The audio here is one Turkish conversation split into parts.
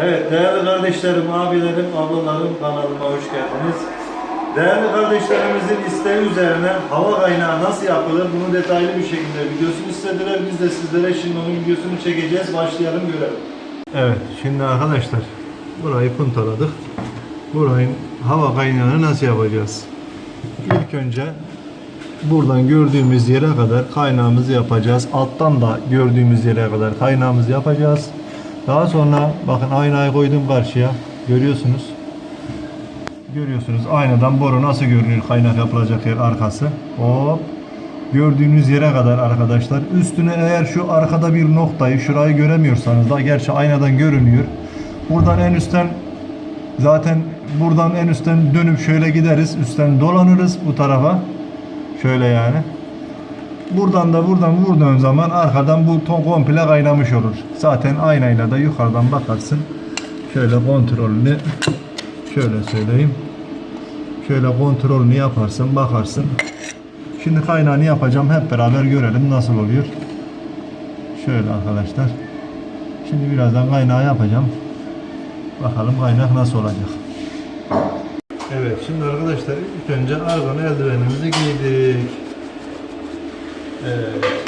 Evet değerli kardeşlerim, abilerim, ablalarım kanalıma hoş geldiniz. Değerli kardeşlerimizin isteği üzerine hava kaynağı nasıl yapılır bunu detaylı bir şekilde videosunu istediler. Biz de sizlere şimdi onun videosunu çekeceğiz. Başlayalım görelim. Evet şimdi arkadaşlar burayı puntaladık. Burayın hava kaynağını nasıl yapacağız? İlk önce buradan gördüğümüz yere kadar kaynağımızı yapacağız. Alttan da gördüğümüz yere kadar kaynağımızı yapacağız. Daha sonra bakın aynayı koydum karşıya. Görüyorsunuz. Görüyorsunuz aynadan boru nasıl görünüyor kaynak yapılacak yer arkası. Hop. Gördüğünüz yere kadar arkadaşlar. Üstüne eğer şu arkada bir noktayı şurayı göremiyorsanız da gerçi aynadan görünüyor. Buradan en üstten zaten buradan en üstten dönüp şöyle gideriz. Üstten dolanırız bu tarafa. Şöyle yani. Buradan da buradan vurduğun zaman arkadan bu ton komple kaynamış olur. Zaten aynayla da yukarıdan bakarsın. Şöyle kontrolünü şöyle söyleyeyim. Şöyle kontrolünü yaparsın, bakarsın. Şimdi kaynağını yapacağım. Hep beraber görelim nasıl oluyor. Şöyle arkadaşlar. Şimdi birazdan kaynağı yapacağım. Bakalım kaynak nasıl olacak. Evet şimdi arkadaşlar ilk önce argon eldivenimizi giydik. Evet.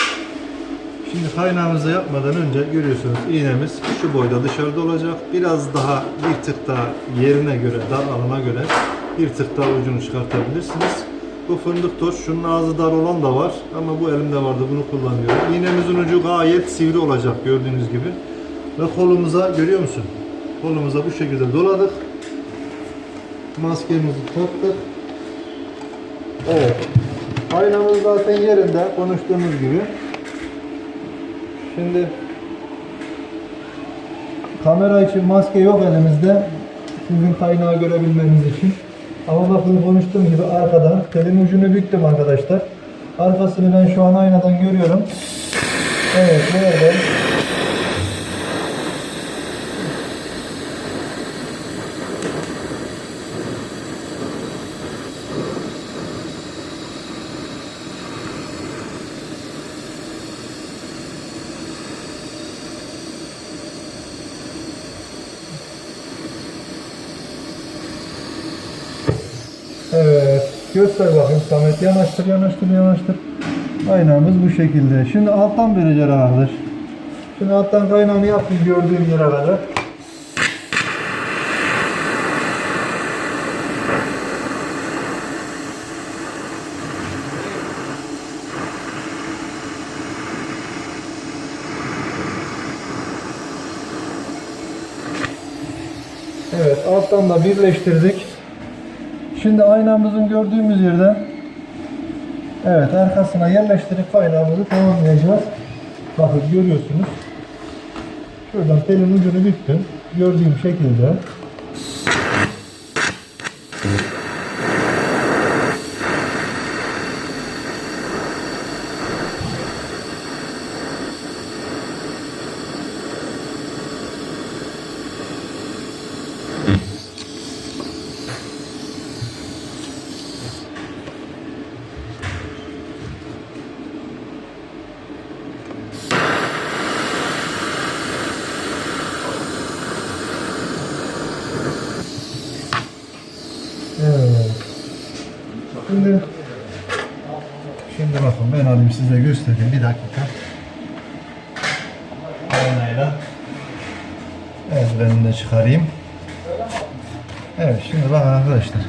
Şimdi kaynağımızı yapmadan önce görüyorsunuz iğnemiz şu boyda dışarıda olacak. Biraz daha bir tık daha yerine göre, daralına göre bir tık daha ucunu çıkartabilirsiniz. Bu fındık toz, şunun ağzı dar olan da var ama bu elimde vardı bunu kullanıyorum. İğnemizin ucu gayet sivri olacak gördüğünüz gibi. Ve kolumuza görüyor musun? Kolumuza bu şekilde doladık. Maskemizi taktık. Evet. Aynamız zaten yerinde konuştuğumuz gibi. Şimdi kamera için maske yok elimizde. Sizin kaynağı görebilmeniz için. Ama bakın konuştuğum gibi arkadan telin ucunu büktüm arkadaşlar. Arkasını ben şu an aynadan görüyorum. Evet nerede? Evet. Göster bakayım Samet. Yanaştır, yanaştır, yanaştır. Kaynağımız bu şekilde. Şimdi alttan vereceğiz arkadaş. Şimdi alttan kaynağını yaptım gördüğüm yere kadar. Evet alttan da birleştirdik. Şimdi aynamızın gördüğümüz yerde Evet arkasına yerleştirip kaynağımızı tamamlayacağız. Bakın görüyorsunuz. Şuradan telin ucunu büktüm. Gördüğüm şekilde. Evet. Şimdi Şimdi bakın ben alayım size göstereyim bir dakika. Aynayla eldivenini de çıkarayım. Evet şimdi bakın arkadaşlar.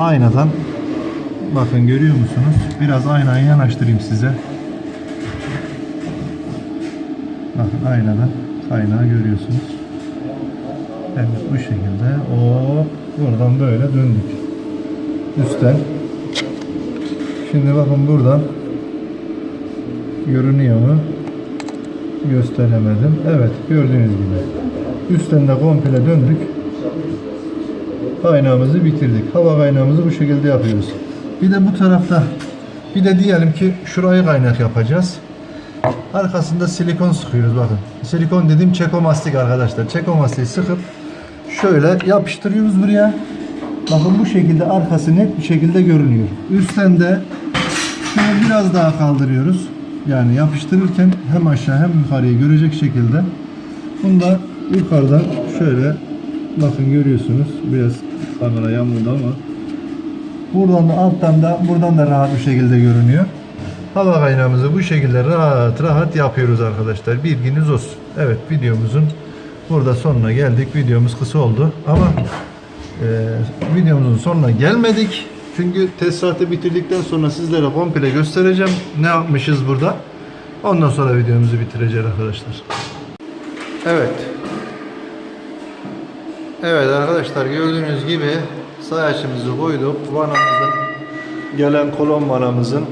Aynadan bakın görüyor musunuz? Biraz aynayı yanaştırayım size. Bakın aynadan kaynağı görüyorsunuz. Evet bu şekilde. O buradan böyle döndük. Üstten. Şimdi bakın buradan görünüyor mu? Gösteremedim. Evet gördüğünüz gibi. Üstten de komple döndük. Kaynağımızı bitirdik. Hava kaynağımızı bu şekilde yapıyoruz. Bir de bu tarafta bir de diyelim ki şurayı kaynak yapacağız. Arkasında silikon sıkıyoruz bakın. Silikon dediğim çekomastik arkadaşlar. Çekomastiği sıkıp şöyle yapıştırıyoruz buraya. Bakın bu şekilde arkası net bir şekilde görünüyor. Üstten de şunu biraz daha kaldırıyoruz. Yani yapıştırırken hem aşağı hem yukarıyı görecek şekilde. Bunu da yukarıdan şöyle bakın görüyorsunuz biraz kamera yamuldu ama buradan da alttan da buradan da rahat bir şekilde görünüyor. Hava kaynağımızı bu şekilde rahat rahat yapıyoruz arkadaşlar. Bilginiz olsun. Evet videomuzun burada sonuna geldik. Videomuz kısa oldu ama e, videomuzun sonuna gelmedik. Çünkü tesisatı bitirdikten sonra sizlere komple göstereceğim ne yapmışız burada. Ondan sonra videomuzu bitireceğiz arkadaşlar. Evet. Evet arkadaşlar gördüğünüz gibi sayaçımızı koyduk. Vanamızın gelen kolon vanamızın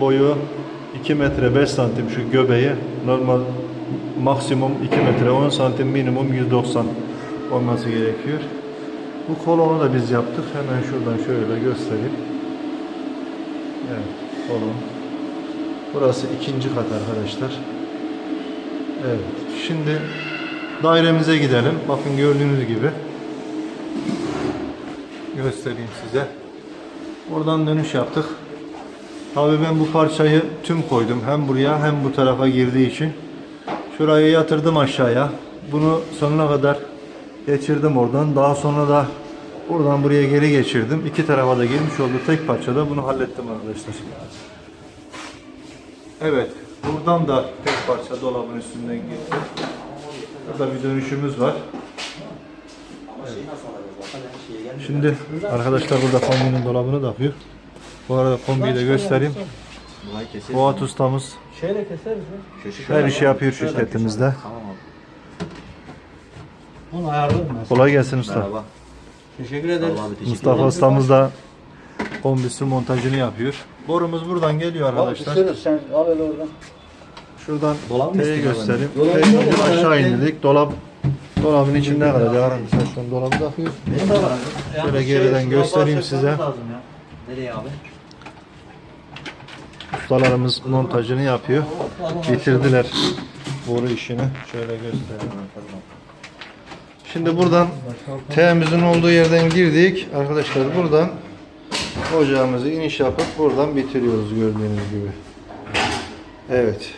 boyu 2 metre 5 santim şu göbeği normal maksimum 2 metre 10 santim minimum 190 olması gerekiyor. Bu kolonu da biz yaptık. Hemen şuradan şöyle göstereyim. Evet kolon. Burası ikinci kat arkadaşlar. Evet. Şimdi dairemize gidelim. Bakın gördüğünüz gibi. Göstereyim size. Buradan dönüş yaptık. Tabii ben bu parçayı tüm koydum. Hem buraya hem bu tarafa girdiği için. Şurayı yatırdım aşağıya. Bunu sonuna kadar geçirdim oradan. Daha sonra da buradan buraya geri geçirdim. İki tarafa da girmiş oldu. Tek parçada bunu hallettim arkadaşlar. Evet. Buradan da tek parça dolabın üstünden gitti. Burada bir dönüşümüz var. Şimdi arkadaşlar burada kombinin dolabını da yapıyor. Bu arada kombiyi de göstereyim. Fuat ustamız her işi yapıyor şirketimizde. Onu ayarlarım ben. Kolay gelsin usta. Merhaba. Teşekkür ederiz. Abi teşekkür Mustafa ederim. ustamız da kombisi montajını yapıyor. Borumuz buradan geliyor arkadaşlar. sen al hele oradan. Şuradan Dolap mı T'yi göstereyim. T'yi aşağı indirdik. Dolap dolabın içinde kalacak. Arkadaşlar şu an dolabı takıyor. Şöyle geriden göstereyim size. Nereye abi? Ustalarımız montajını yapıyor. Bitirdiler boru işini. Şöyle göstereyim. Şimdi buradan T'mizin olduğu yerden girdik. Arkadaşlar buradan ocağımızı iniş yapıp buradan bitiriyoruz gördüğünüz gibi. Evet.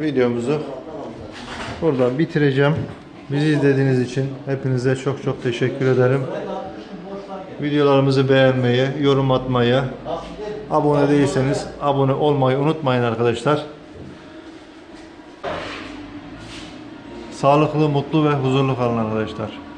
Videomuzu buradan bitireceğim. Bizi izlediğiniz için hepinize çok çok teşekkür ederim. Videolarımızı beğenmeyi, yorum atmayı, abone değilseniz abone olmayı unutmayın arkadaşlar. Sağlıklı, mutlu ve huzurlu kalın arkadaşlar.